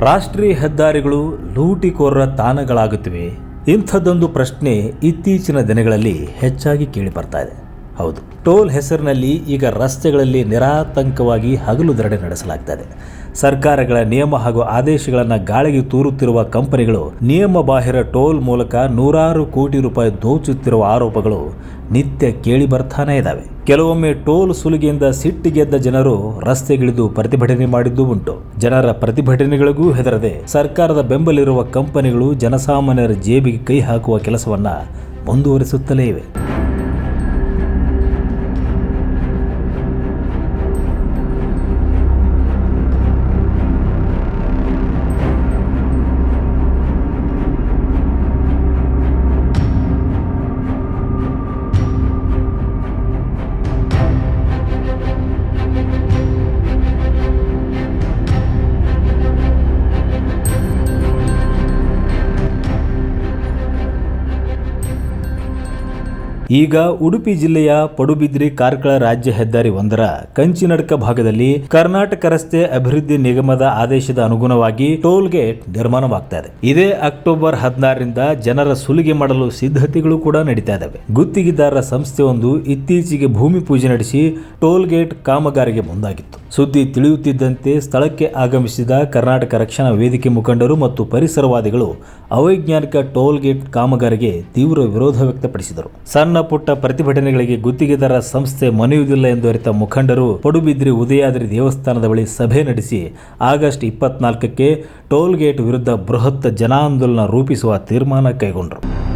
ರಾಷ್ಟ್ರೀಯ ಹೆದ್ದಾರಿಗಳು ಲೂಟಿಕೋರರ ತಾಣಗಳಾಗುತ್ತಿವೆ. ಇಂಥದ್ದೊಂದು ಪ್ರಶ್ನೆ ಇತ್ತೀಚಿನ ದಿನಗಳಲ್ಲಿ ಹೆಚ್ಚಾಗಿ ಕೇಳಿ ಬರ್ತಾ ಇದೆ. ಹೌದು. ಟೋಲ್ ಹೆಸರಿನಲ್ಲಿ ಈಗ ರಸ್ತೆಗಳಲ್ಲಿ ನಿರಾತಂಕವಾಗಿ ಹಗಲು ದರಡೆ ನಡೆಸಲಾಗ್ತಾ ಇದೆ. ಸರ್ಕಾರಗಳ ನಿಯಮ ಹಾಗೂ ಆದೇಶಗಳನ್ನು ಗಾಳಿಗೆ ತೂರುತ್ತಿರುವ ಕಂಪನಿಗಳು ನಿಯಮ ಬಾಹಿರ ಟೋಲ್ ಮೂಲಕ ನೂರಾರು ಕೋಟಿ ರೂಪಾಯಿ ದೋಚುತ್ತಿರುವ ಆರೋಪಗಳು ನಿತ್ಯ ಕೇಳಿ ಬರ್ತಾನೆ ಇದ್ದಾವೆ ಕೆಲವೊಮ್ಮೆ ಟೋಲ್ ಸುಲಿಗೆಯಿಂದ ಸಿಟ್ಟಿಗೆದ್ದ ಜನರು ರಸ್ತೆಗಿಳಿದು ಪ್ರತಿಭಟನೆ ಮಾಡಿದ್ದು ಉಂಟು. ಜನರ ಪ್ರತಿಭಟನೆಗಳಿಗೂ ಹೆದರದೆ ಸರ್ಕಾರದ ಬೆಂಬಲಿರುವ ಕಂಪನಿಗಳು ಜನಸಾಮಾನ್ಯರ ಜೇಬಿಗೆ ಕೈ ಹಾಕುವ ಕೆಲಸವನ್ನ ಮುಂದುವರಿಸುತ್ತಲೇ ಇವೆ. ಈಗ ಉಡುಪಿ ಜಿಲ್ಲೆಯ ಪಡುಬಿದ್ರಿ ಕಾರ್ಕಳ ರಾಜ್ಯ ಹೆದ್ದಾರಿ ಒಂದರ ಕಂಚಿನಡ್ಕ ಭಾಗದಲ್ಲಿ ಕರ್ನಾಟಕ ರಸ್ತೆ ಅಭಿವೃದ್ಧಿ ನಿಗಮದ ಆದೇಶದ ಅನುಗುಣವಾಗಿ ಟೋಲ್ ಗೇಟ್ ನಿರ್ಮಾಣವಾಗ್ತಾ ಇದೆ. ಇದೇ ಅಕ್ಟೋಬರ್ ಹದಿನಾರರಿಂದ ಜನರ ಸುಲಿಗೆ ಮಾಡಲು ಸಿದ್ಧತೆಗಳು ಕೂಡ ನಡೀತಾ ಇದ್ದಾವೆ. ಗುತ್ತಿಗೆದಾರರ ಸಂಸ್ಥೆಯೊಂದು ಇತ್ತೀಚೆಗೆ ಭೂಮಿ ಪೂಜೆ ನಡೆಸಿ ಟೋಲ್ ಗೇಟ್ ಕಾಮಗಾರಿಗೆ ಮುಂದಾಗಿತ್ತು. ಸುದ್ದಿ ತಿಳಿಯುತ್ತಿದ್ದಂತೆ ಸ್ಥಳಕ್ಕೆ ಆಗಮಿಸಿದ ಕರ್ನಾಟಕ ರಕ್ಷಣಾ ವೇದಿಕೆ ಮುಖಂಡರು ಮತ್ತು ಪರಿಸರವಾದಿಗಳು ಅವೈಜ್ಞಾನಿಕ ಟೋಲ್ ಗೇಟ್ ಕಾಮಗಾರಿಗೆ ತೀವ್ರ ವಿರೋಧ ವ್ಯಕ್ತಪಡಿಸಿದರು. ಸಣ್ಣ ಪುಟ್ಟ ಪ್ರತಿಭಟನೆಗಳಿಗೆ ಗುತ್ತಿಗೆದಾರ ಸಂಸ್ಥೆ ಮನೆಯುವುದಿಲ್ಲ ಎಂದು ಅರಿತ ಮುಖಂಡರು ಪಡುಬಿದ್ರಿ ಉದಯಾದ್ರಿ ದೇವಸ್ಥಾನದ ಬಳಿ ಸಭೆ ನಡೆಸಿ ಆಗಸ್ಟ್ ಇಪ್ಪತ್ನಾಲ್ಕಕ್ಕೆ ಟೋಲ್ ಗೇಟ್ ವಿರುದ್ಧ ಬೃಹತ್ ಜನಾಂದೋಲನ ರೂಪಿಸುವ ತೀರ್ಮಾನ ಕೈಗೊಂಡರು.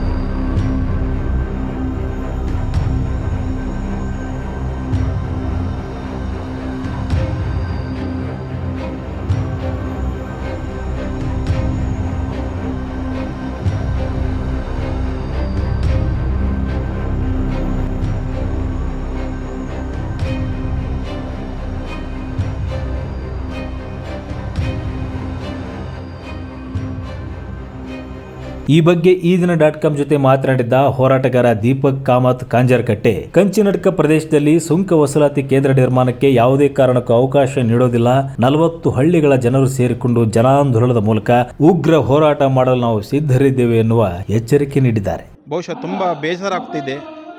ಈ ಬಗ್ಗೆ ಈ ದಿನ ಡಾಟ್ ಕಾಮ್ ಜೊತೆ ಮಾತನಾಡಿದ್ದ ಹೋರಾಟಗಾರ ದೀಪಕ್ ಕಾಮತ್ ಕಾಂಜರ್ಕಟ್ಟೆ. ಕಂಚಿನಡ್ಕ ಪ್ರದೇಶದಲ್ಲಿ ಸುಂಕ ವಸೂಲಾತಿ ಕೇಂದ್ರ ನಿರ್ಮಾಣಕ್ಕೆ ಯಾವುದೇ ಕಾರಣಕ್ಕೂ ಅವಕಾಶ ನೀಡೋದಿಲ್ಲ. ನಲವತ್ತು ಹಳ್ಳಿಗಳ ಜನರು ಸೇರಿಕೊಂಡು ಜನಾಂದೋಲನದ ಮೂಲಕ ಉಗ್ರ ಹೋರಾಟ ಮಾಡಲು ನಾವು ಸಿದ್ಧರಿದ್ದೇವೆ ಎನ್ನುವ ಎಚ್ಚರಿಕೆ ನೀಡಿದ್ದಾರೆ. ಬಹುಶಃ ತುಂಬಾ ಬೇಸರ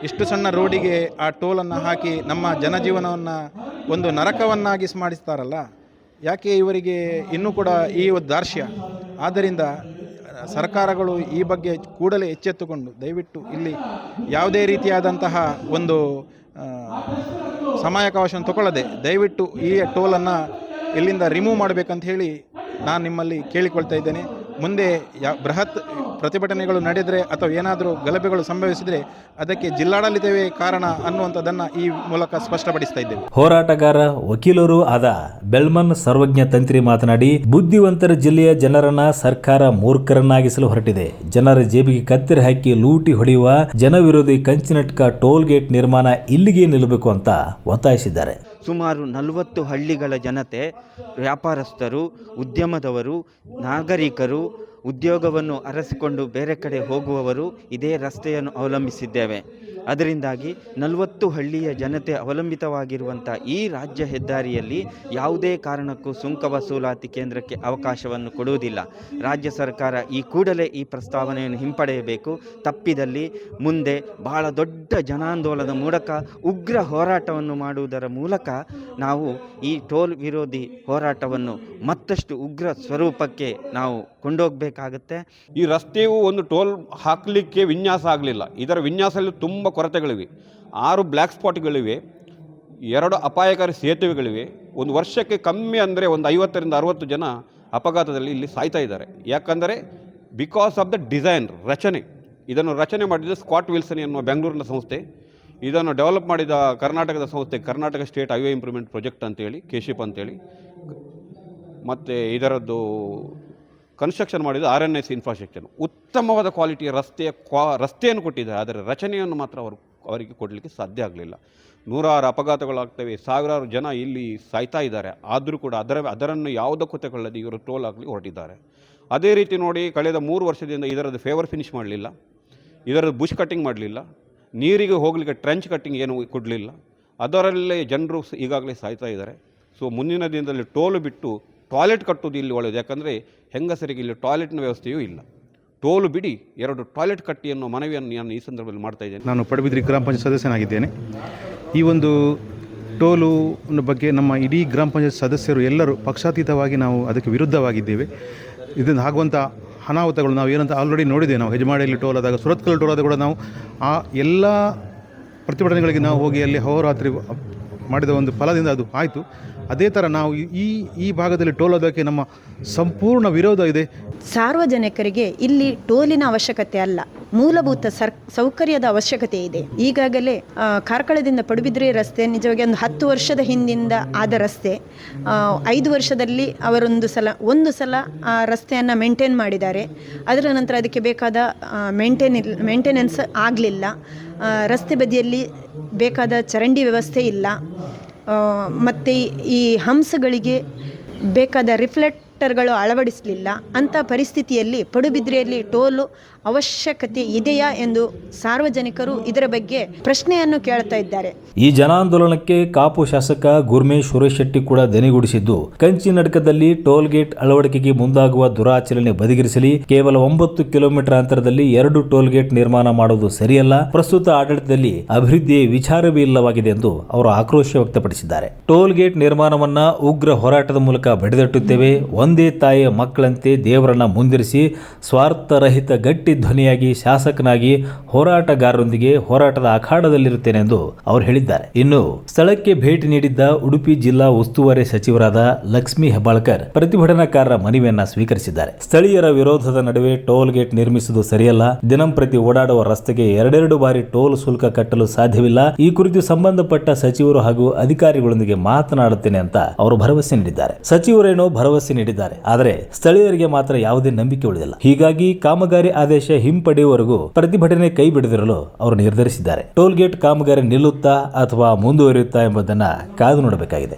ಇಷ್ಟು ಸಣ್ಣ ರೋಡಿಗೆ ಆ ಟೋಲನ್ನು ಹಾಕಿ ನಮ್ಮ ಜನಜೀವನವನ್ನು ಒಂದು ನರಕವನ್ನಾಗಿ ಮಾಡಿಸ್ತಾರಲ್ಲ? ಯಾಕೆ ಇವರಿಗೆ ಇನ್ನೂ ಕೂಡ ಈ ಒಂದು ದಾರ್ಶ್ಯ? ಆದ್ದರಿಂದ ಸರ್ಕಾರಗಳು ಈ ಬಗ್ಗೆ ಕೂಡಲೇ ಎಚ್ಚೆತ್ತುಕೊಂಡು ದಯವಿಟ್ಟು ಇಲ್ಲಿ ಯಾವುದೇ ರೀತಿಯಾದಂತಹ ಒಂದು ಸಮಯಾವಕಾಶವನ್ನು ತಗೊಳ್ಳದೆ ದಯವಿಟ್ಟು ಈ ಟೋಲನ್ನು ಇಲ್ಲಿಂದ ರಿಮೂವ್ ಮಾಡಬೇಕಂತ ಹೇಳಿ ನಾನು ನಿಮ್ಮಲ್ಲಿ ಕೇಳಿಕೊಳ್ತಾ ಇದ್ದೇನೆ. ಮುಂದೆ ಯಾ ಬೃಹತ್ ಪ್ರತಿಭಟನೆಗಳು ನಡೆದರೆ ಅಥವಾ ಏನಾದರೂ ಗಲಭೆಗಳು ಸಂಭವಿಸಿದರೆ ಅದಕ್ಕೆ ಜಿಲ್ಲಾಡಳಿತವೇ ಕಾರಣ ಅನ್ನುವಂಥದ್ದನ್ನು ಈ ಮೂಲಕ ಸ್ಪಷ್ಟಪಡಿಸ್ತಾ ಇದ್ದೇವೆ. ಹೋರಾಟಗಾರ ವಕೀಲರು ಆದ ಬೆಲ್ಮನ್ ಸರ್ವಜ್ಞ ತಂತ್ರಿ ಮಾತನಾಡಿ, ಬುದ್ಧಿವಂತರ ಜಿಲ್ಲೆಯ ಜನರನ್ನ ಸರ್ಕಾರ ಮೂರ್ಖರನ್ನಾಗಿಸಲು ಹೊರಟಿದೆ. ಜನರ ಜೇಬಿಗೆ ಕತ್ತರಿ ಹಾಕಿ ಲೂಟಿ ಹೊಡೆಯುವ ಜನವಿರೋಧಿ ಕಂಚಿನಟ್ಕ ಟೋಲ್ ಗೇಟ್ ನಿರ್ಮಾಣ ಇಲ್ಲಿಗೆ ನಿಲ್ಲಬೇಕು ಅಂತ ಒತ್ತಾಯಿಸಿದ್ದಾರೆ. ಸುಮಾರು ನಲವತ್ತು ಹಳ್ಳಿಗಳ ಜನತೆ, ವ್ಯಾಪಾರಸ್ಥರು, ಉದ್ಯಮದವರು, ನಾಗರಿಕರು, ಉದ್ಯೋಗವನ್ನು ಅರಸಿಕೊಂಡು ಬೇರೆ ಕಡೆ ಹೋಗುವವರು ಇದೇ ರಸ್ತೆಯನ್ನು ಅವಲಂಬಿಸಿದ್ದೇವೆ. ಅದರಿಂದಾಗಿ ನಲವತ್ತು ಹಳ್ಳಿಯ ಜನತೆ ಅವಲಂಬಿತವಾಗಿರುವಂಥ ಈ ರಾಜ್ಯ ಹೆದ್ದಾರಿಯಲ್ಲಿ ಯಾವುದೇ ಕಾರಣಕ್ಕೂ ಸುಂಕ ವಸೂಲಾತಿ ಕೇಂದ್ರಕ್ಕೆ ಅವಕಾಶವನ್ನು ಕೊಡುವುದಿಲ್ಲ. ರಾಜ್ಯ ಸರ್ಕಾರ ಈ ಕೂಡಲೇ ಈ ಪ್ರಸ್ತಾವನೆಯನ್ನು ಹಿಂಪಡೆಯಬೇಕು. ತಪ್ಪಿದಲ್ಲಿ ಮುಂದೆ ಬಹಳ ದೊಡ್ಡ ಜನಾಂದೋಲನದ ಮೂಲಕ ಉಗ್ರ ಹೋರಾಟವನ್ನು ಮಾಡುವುದರ ಮೂಲಕ ನಾವು ಈ ಟೋಲ್ ವಿರೋಧಿ ಹೋರಾಟವನ್ನು ಮತ್ತಷ್ಟು ಉಗ್ರ ಸ್ವರೂಪಕ್ಕೆ ನಾವು ಕೊಂಡೋಗಬೇಕಾಗುತ್ತೆ. ಈ ರಸ್ತೆಯು ಒಂದು ಟೋಲ್ ಹಾಕಲಿಕ್ಕೆ ವಿನ್ಯಾಸ ಆಗಲಿಲ್ಲ. ಇದರ ವಿನ್ಯಾಸದಲ್ಲಿ ತುಂಬ ಕೊರತೆಗಳಿವೆ. ಆರು ಬ್ಲ್ಯಾಕ್ ಸ್ಪಾಟ್ಗಳಿವೆ ಎರಡು ಅಪಾಯಕಾರಿ ಸೇತುವೆಗಳಿವೆ. ಒಂದು ವರ್ಷಕ್ಕೆ ಕಮ್ಮಿ ಅಂದರೆ ಒಂದು ಐವತ್ತರಿಂದ ಅರುವತ್ತು ಜನ ಅಪಘಾತದಲ್ಲಿ ಇಲ್ಲಿ ಸಾಯ್ತಾ ಇದ್ದಾರೆ. ಯಾಕಂದರೆ ಬಿಕಾಸ್ ಆಫ್ ದ ಡಿಸೈನ್ ರಚನೆ. ಇದನ್ನು ರಚನೆ ಮಾಡಿದ ಸ್ಕಾಟ್ ವಿಲ್ಸನ್ ಎನ್ನುವ ಬೆಂಗಳೂರಿನ ಸಂಸ್ಥೆ. ಇದನ್ನು ಡೆವಲಪ್ ಮಾಡಿದ ಕರ್ನಾಟಕದ ಸಂಸ್ಥೆ, Karnataka state highway improvement project ಅಂತೇಳಿ ಕೆಶಿಪ್ ಅಂತೇಳಿ. ಮತ್ತು ಇದರದ್ದು ಕನ್ಸ್ಟ್ರಕ್ಷನ್ ಮಾಡಿದ್ದು ಆರ್ ಎನ್ ಎಸ್ ಇನ್ಫ್ರಾಸ್ಟ್ರಕ್ಚರ್ ಉತ್ತಮವಾದ ಕ್ವಾಲಿಟಿಯ ರಸ್ತೆಯ ಕ್ವಾ ರಸ್ತೆಯನ್ನು ಕೊಟ್ಟಿದ್ದಾರೆ. ಆದರೆ ರಚನೆಯನ್ನು ಮಾತ್ರ ಅವರು, ಅವರಿಗೆ ಕೊಡಲಿಕ್ಕೆ ಸಾಧ್ಯ ಆಗಲಿಲ್ಲ. ನೂರಾರು ಅಪಘಾತಗಳಾಗ್ತವೆ. ಸಾವಿರಾರು ಜನ ಇಲ್ಲಿ ಸಾಯ್ತಾ ಇದ್ದಾರೆ. ಆದರೂ ಕೂಡ ಅದರ, ಅದರನ್ನು ಯಾವುದಕ್ಕೂ ತಗೊಳ್ಳದೆ ಇವರು ಟೋಲ್ ಆಗಲಿ ಹೊರಟಿದ್ದಾರೆ. ಅದೇ ರೀತಿ ನೋಡಿ, ಕಳೆದ ಮೂರು ವರ್ಷದಿಂದ ಇದರದ್ದು ಫೇವರ್ ಫಿನಿಶ್ ಮಾಡಲಿಲ್ಲ. ಇದರದ್ದು ಬುಷ್ ಕಟ್ಟಿಂಗ್ ಮಾಡಲಿಲ್ಲ. ನೀರಿಗೆ ಹೋಗಲಿಕ್ಕೆ ಟ್ರೆಂಚ್ ಕಟ್ಟಿಂಗ್ ಏನು ಕೊಡಲಿಲ್ಲ. ಅದರಲ್ಲೇ ಜನರು ಈಗಾಗಲೇ ಸಾಯ್ತಾ ಇದ್ದಾರೆ. ಸೊ ಮುಂದಿನ ದಿನದಲ್ಲಿ ಟೋಲು ಬಿಟ್ಟು ಟಾಯ್ಲೆಟ್ ಕಟ್ಟುವುದು ಇಲ್ಲಿ ಒಳ್ಳೆಯದು. ಯಾಕಂದರೆ ಹೆಂಗಸರಿಗೆ ಇಲ್ಲಿ ಟಾಯ್ಲೆಟ್ನ ವ್ಯವಸ್ಥೆಯೂ ಇಲ್ಲ. ಟೋಲು ಬಿಡಿ ಎರಡು ಟಾಯ್ಲೆಟ್ ಕಟ್ಟಿ ಅನ್ನೋ ಮನವಿಯನ್ನು ನಾನು ಈ ಸಂದರ್ಭದಲ್ಲಿ ಮಾಡ್ತಾ ಇದ್ದೇನೆ. ನಾನು ಪಡುಬಿದ್ರಿ ಗ್ರಾಮ ಪಂಚಾಯತ್ ಸದಸ್ಯನಾಗಿದ್ದೇನೆ. ಈ ಒಂದು ಟೋಲು ಬಗ್ಗೆ ನಮ್ಮ ಇಡೀ ಗ್ರಾಮ ಪಂಚಾಯತ್ ಸದಸ್ಯರು ಎಲ್ಲರೂ ಪಕ್ಷಾತೀತವಾಗಿ ನಾವು ಅದಕ್ಕೆ ವಿರುದ್ಧವಾಗಿದ್ದೇವೆ. ಇದರಿಂದ ಆಗುವಂಥ ಅನಾಹುತಗಳು ನಾವು ಏನಂತ ಆಲ್ರೆಡಿ ನೋಡಿದ್ದೇವೆ. ನಾವು ಹೆಜಮಾಡಿಯಲ್ಲಿ ಟೋಲ್ ಆದಾಗ, ಸುರತ್ಕಲ್ ಟೋಲ್ ಆದಾಗ ಕೂಡ ನಾವು ಆ ಎಲ್ಲ ಪ್ರತಿಭಟನೆಗಳಿಗೆ ನಾವು ಹೋಗಿ ಅಲ್ಲಿ ಹೋರಾತ್ರಿ ಮಾಡಿದ ಒಂದು ಫಲದಿಂದ ಅದು ಆಯಿತು. ಅದೇ ಥರ ನಾವು ಈ ಈ ಭಾಗದಲ್ಲಿ ಟೋಲ್ ಅದಕ್ಕೆ ನಮ್ಮ ಸಂಪೂರ್ಣ ವಿರೋಧ ಇದೆ. ಸಾರ್ವಜನಿಕರಿಗೆ ಇಲ್ಲಿ ಟೋಲಿನ ಅವಶ್ಯಕತೆ ಅಲ್ಲ. ಮೂಲಭೂತ ಸರ್, ಸೌಕರ್ಯದ ಅವಶ್ಯಕತೆ ಇದೆ. ಈಗಾಗಲೇ ಕಾರ್ಕಳದಿಂದ ಪಡುಬಿದ್ರೆ ರಸ್ತೆ ನಿಜವಾಗಿ ಒಂದು ಹತ್ತು ವರ್ಷದ ಹಿಂದಿಂದ ಆದ ರಸ್ತೆ. ಐದು ವರ್ಷದಲ್ಲಿ ಅವರೊಂದು ಸಲ, ಒಂದು ಸಲ ಆ ರಸ್ತೆಯನ್ನು ಮೇಂಟೈನ್ ಮಾಡಿದ್ದಾರೆ. ಅದರ ನಂತರ ಅದಕ್ಕೆ ಬೇಕಾದ ಮೇಂಟೈನ್ ಮೇಂಟೆನೆನ್ಸ್ ಆಗಲಿಲ್ಲ. ರಸ್ತೆ ಬದಿಯಲ್ಲಿ ಬೇಕಾದ ಚರಂಡಿ ವ್ಯವಸ್ಥೆ ಇಲ್ಲ. ಮತ್ತು ಈ ಹಂಸಗಳಿಗೆ ಬೇಕಾದ ರಿಫ್ಲೆಕ್ಟರ್ಗಳು ಅಳವಡಿಸಲಿಲ್ಲ. ಅಂಥ ಪರಿಸ್ಥಿತಿಯಲ್ಲಿ ಪಡುಬಿದ್ರೆಯಲ್ಲಿ ಟೋಲು ಅವಶ್ಯಕತೆ ಇದೆಯಾ ಎಂದು ಸಾರ್ವಜನಿಕರು ಇದರ ಬಗ್ಗೆ ಪ್ರಶ್ನೆಯನ್ನು ಕೇಳ್ತಾ ಇದ್ದಾರೆ. ಈ ಜನಾಂದೋಲನಕ್ಕೆ ಕಾಪು ಶಾಸಕ ಗುರ್ಮೆ ಶೆಟ್ಟಿ ಕೂಡ ದನಿಗೂಡಿಸಿದ್ದು ಕಂಚಿನಡ್ಕದಲ್ಲಿ ಟೋಲ್ ಗೇಟ್ ಅಳವಡಿಕೆಗೆ ಮುಂದಾಗುವ ದುರಾಚರಣೆ ಬದಿಗಿರಿಸಲಿ, ಕೇವಲ ಒಂಬತ್ತು ಕಿಲೋಮೀಟರ್ ಅಂತರದಲ್ಲಿ ಎರಡು ಟೋಲ್ ಗೇಟ್ ನಿರ್ಮಾಣ ಮಾಡುವುದು ಸರಿಯಲ್ಲ, ಪ್ರಸ್ತುತ ಆಡಳಿತದಲ್ಲಿ ಅಭಿವೃದ್ಧಿಯ ವಿಚಾರವೇ ಇಲ್ಲವಾಗಿದೆ ಎಂದು ಅವರು ಆಕ್ರೋಶ ವ್ಯಕ್ತಪಡಿಸಿದ್ದಾರೆ. ಟೋಲ್ ಗೇಟ್ ನಿರ್ಮಾಣವನ್ನ ಉಗ್ರ ಹೋರಾಟದ ಮೂಲಕ ಬಡಿದಟ್ಟುತ್ತೇವೆ ಒಂದೇ ತಾಯಿಯ ಮಕ್ಕಳಂತೆ ದೇವರನ್ನ ಮುಂದಿರಿಸಿ ಸ್ವಾರ್ಥರಹಿತ ಗಟ್ಟಿ ಧ್ವನಿಯಾಗಿ ಶಾಸಕನಾಗಿ ಹೋರಾಟಗಾರರೊಂದಿಗೆ ಹೋರಾಟದ ಅಖಾಡದಲ್ಲಿರುತ್ತೇನೆ ಎಂದು ಅವರು ಹೇಳಿದ್ದಾರೆ. ಇನ್ನು ಸ್ಥಳಕ್ಕೆ ಭೇಟಿ ನೀಡಿದ್ದ ಉಡುಪಿ ಜಿಲ್ಲಾ ಉಸ್ತುವಾರಿ ಸಚಿವರಾದ ಲಕ್ಷ್ಮೀ ಹೆಬ್ಬಾಳ್ಕರ್ ಪ್ರತಿಭಟನಾಕಾರರ ಮನವಿಯನ್ನ ಸ್ವೀಕರಿಸಿದ್ದಾರೆ. ಸ್ಥಳೀಯರ ವಿರೋಧದ ನಡುವೆ ಟೋಲ್ ಗೇಟ್ ನಿರ್ಮಿಸುವುದು ಸರಿಯಲ್ಲ. ದಿನಂಪ್ರತಿ ಓಡಾಡುವ ರಸ್ತೆಗೆ ಎರಡೆರಡು ಬಾರಿ ಟೋಲ್ ಶುಲ್ಕ ಕಟ್ಟಲು ಸಾಧ್ಯವಿಲ್ಲ. ಈ ಕುರಿತು ಸಂಬಂಧಪಟ್ಟ ಸಚಿವರು ಹಾಗೂ ಅಧಿಕಾರಿಗಳೊಂದಿಗೆ ಮಾತನಾಡುತ್ತೇನೆ ಅಂತ ಅವರು ಭರವಸೆ ನೀಡಿದ್ದಾರೆ. ಸಚಿವರೇನೋ ಭರವಸೆ ನೀಡಿದ್ದಾರೆ ಆದರೆ ಸ್ಥಳೀಯರಿಗೆ ಮಾತ್ರ ಯಾವುದೇ ನಂಬಿಕೆ ಉಳಿದಿಲ್ಲ. ಹೀಗಾಗಿ ಕಾಮಗಾರಿ ಆದೇಶ ಹಿಂಪಡೆಯುವವರೆಗೂ ಪ್ರತಿಭಟನೆ ಕೈ ಬಿಡದಿರಲು ಅವರು ನಿರ್ಧರಿಸಿದ್ದಾರೆ. ಟೋಲ್ ಗೇಟ್ ಕಾಮಗಾರಿ ನಿಲ್ಲುತ್ತಾ ಅಥವಾ ಮುಂದುವರಿಯುತ್ತಾ ಎಂಬುದನ್ನ ಕಾದು ನೋಡಬೇಕಾಗಿದೆ.